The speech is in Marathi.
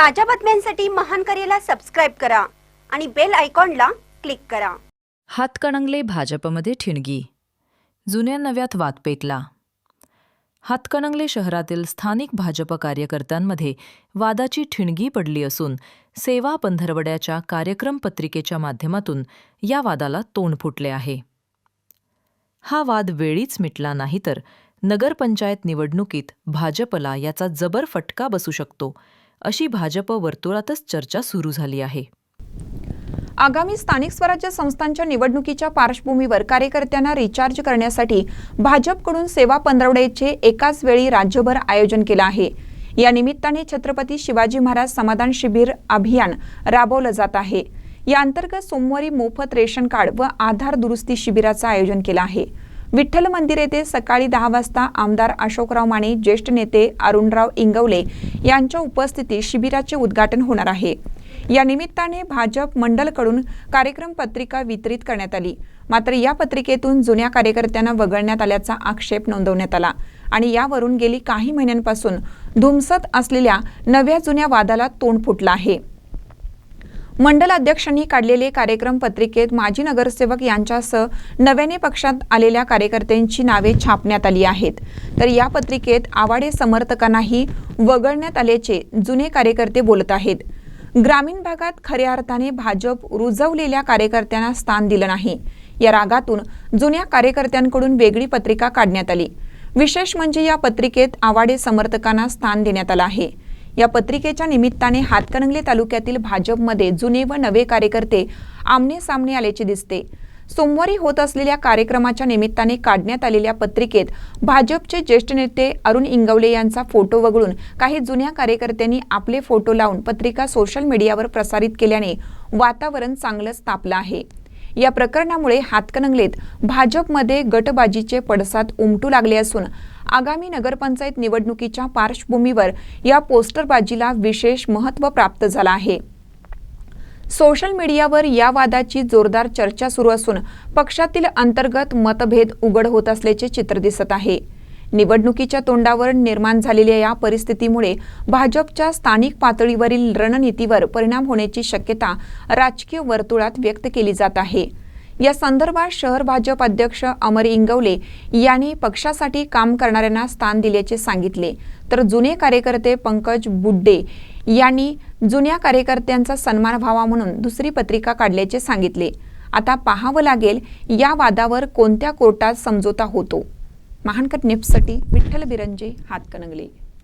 ताज्या बातम्यांसाठी महान करेला सबस्क्राईब करा आणि बेल आयकॉनला क्लिक करा. हातकणंगले भाजपमध्ये ठिणगी. जुन्या नव्यात वाद पेटला. हातकणंगले शहरातील स्थानिक भाजप कार्यकर्त्यांमध्ये वादाची ठिणगी पडली असून सेवा पंधरवड्याच्या कार्यक्रम पत्रिकेच्या माध्यमातून या वादाला तोंड फुटले आहे. हा वाद वेळीच मिटला नाही तर नगरपंचायत निवडणुकीत भाजपला याचा जबर फटका बसू शकतो अशी भाजप वर्तुळातच चर्चा सुरू झाली आहे. आगामी स्थानिक स्वराज्य संस्थांच्या निवडणुकीच्या पार्श्वभूमीवर कार्यकर्त्यांना रिचार्ज करण्यासाठी भाजपकडून सेवा पंधरवड्याचे एकाच वेळी राज्यभर आयोजन केलं आहे. या निमित्ताने छत्रपती शिवाजी महाराज समाधान शिबिर अभियान राबवलं जात आहे. या अंतर्गत सोमवारी मोफत रेशन कार्ड व आधार दुरुस्ती शिबिराचं आयोजन केलं आहे. विठ्ठल मंदिर येथे सकाळी दहा वाजता आमदार अशोकराव माने ज्येष्ठ नेते अरुणराव इंगवले यांच्या उपस्थितीत शिबिराचे उद्घाटन होणार आहे. या निमित्ताने भाजप मंडलकडून कार्यक्रम पत्रिका वितरित करण्यात आली. मात्र या पत्रिकेतून जुन्या कार्यकर्त्यांना वगळण्यात आल्याचा आक्षेप नोंदवण्यात आला आणि यावरून गेली काही महिन्यांपासून धुमसत असलेल्या नव्या जुन्या वादाला तोंड फुटलं आहे. मंडल अध्यक्षांनी काढलेले कार्यक्रम पत्रिकेत माजी नगरसेवक यांच्यासह नव्याने पक्षात आलेल्या कार्यकर्त्यांची नावे छापण्यात आली आहेत. तर या पत्रिकेत आवाडे समर्थकांनाही वगळण्यात आल्याचे जुने कार्यकर्ते बोलत आहेत. ग्रामीण भागात खऱ्या अर्थाने भाजप रुजवलेल्या कार्यकर्त्यांना स्थान दिलं नाही. या रागातून जुन्या कार्यकर्त्यांकडून वेगळी पत्रिका काढण्यात आली. विशेष म्हणजे या पत्रिकेत आवाडे समर्थकांना स्थान देण्यात आलं आहे. या पत्रिकेच्या निमित्ताने हातकणंगले तालुक्यातील भाजपमध्ये जुने व नवे कार्यकर्ते आमने सामने आल्याचे दिसते. सोमवारी होत असलेल्या कार्यक्रमाच्या निमित्ताने काढण्यात आलेल्या पत्रिकेत भाजपचे ज्येष्ठ नेते अरुण इंगवले यांचा फोटो वगळून काही जुन्या कार्यकर्त्यांनी आपले फोटो लावून पत्रिका सोशल मीडियावर प्रसारित केल्याने वातावरण चांगलंच तापलं आहे. या प्रकरणामुळे हातकणंगलेत भाजपमध्ये गटबाजीचे पडसाद उमटू लागले असून आगामी नगरपंचायत निवडणुकीच्या पार्श्वभूमीवर या पोस्टरबाजीला विशेष महत्त्व प्राप्त झालं आहे. सोशल मीडियावर या वादाची जोरदार चर्चा सुरू असून पक्षातील अंतर्गत मतभेद उघड होत असल्याचे चित्र दिसत आहे. निवडणुकीच्या तोंडावर निर्माण झालेल्या या परिस्थितीमुळे भाजपच्या स्थानिक पातळीवरील रणनीतीवर परिणाम होण्याची शक्यता राजकीय वर्तुळात व्यक्त केली जात आहे. या संदर्भात शहर भाजप अध्यक्ष अमर इंगवले यांनी पक्षासाठी काम करणाऱ्यांना स्थान दिल्याचे सांगितले. तर जुने कार्यकर्ते पंकज बुड्डे यांनी जुन्या कार्यकर्त्यांचा सन्मान व्हावा म्हणून दुसरी पत्रिका काढल्याचे सांगितले. आता पाहावं लागेल या वादावर कोणत्या कोर्टात समझोता होतो. महानकट नेप्ससाठी विठ्ठल बिरंजे हातकणंगले.